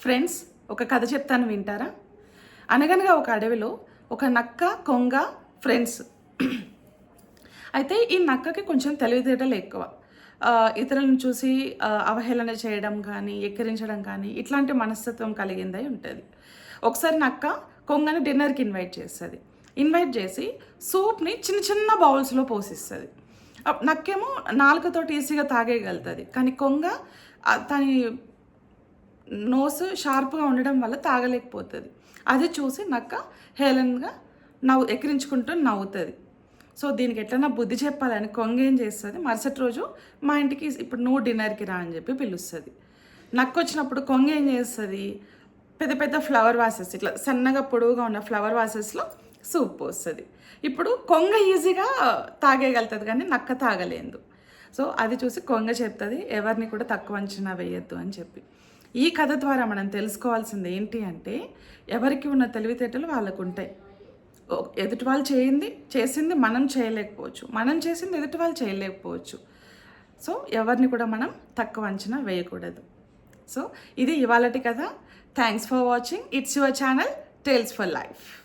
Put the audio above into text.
Friends ఒక కథ చెప్తాను వింటారా? అనగనగా ఒక అడవిలో ఒక నక్క కొంగ ఫ్రెండ్స్. అయితే ఈ నక్కకి కొంచెం తెలివితేటలు ఎక్కువ. ఇతరులను చూసి అవహేళన చేయడం కానీ ఎక్కిరించడం కానీ ఇట్లాంటి మనస్తత్వం కలిగిందై ఉంటుంది. ఒకసారి నక్క కొంగని డిన్నర్కి ఇన్వైట్ చేస్తుంది. ఇన్వైట్ చేసి సూప్ని చిన్న చిన్న బౌల్స్లో పోసిస్తుంది. అప్- నక్కేమో నాలుకతో ఈజీగా తాగేయగలుగుతుంది. కానీ కొంగ ఆ, తని నోస్ షార్ప్గా ఉండడం వల్ల తాగలేకపోతుంది. అది చూసి నక్క హేళనగా నవ్వు ఎక్కిరించుకుంటూ నవ్వుతుంది. సో దీనికి ఎట్లన్నా బుద్ధి చెప్పాలని కొంగ ఏం చేస్తుంది? మరుసటి రోజు మా ఇంటికి ఇప్పుడు నువ్వు డిన్నర్కి రా అని చెప్పి పిలుస్తుంది. నక్క వచ్చినప్పుడు కొంగ ఏం చేస్తుంది? పెద్ద పెద్ద ఫ్లవర్ వాసెస్ ఇట్లా సన్నగా పొడవుగా ఉన్న ఫ్లవర్ వాసెస్లో సూప్ పోస్తుంది. ఇప్పుడు కొంగ ఈజీగా తాగేయగలుగుతుంది కానీ నక్క తాగలేదు. సో అది చూసి కొంగ చెప్తుంది ఎవరిని కూడా తక్కువ అంచనా వేయొద్దు అని చెప్పి. ఈ కథ ద్వారా మనం తెలుసుకోవాల్సింది ఏంటి అంటే ఎవరికి ఉన్న తెలివితేటలు వాళ్ళకు ఉంటాయి ఓ- ఎదుటి వాళ్ళు చేయింది చేసింది మనం చేయలేకపోవచ్చు. మనం చేసింది ఎదుటి వాళ్ళు చేయలేకపోవచ్చు. సో ఎవరిని కూడా మనం తక్కువ అంచనా వేయకూడదు. సో ఇది ఇవాళటి కథ. Thanks for watching it's your channel tales for life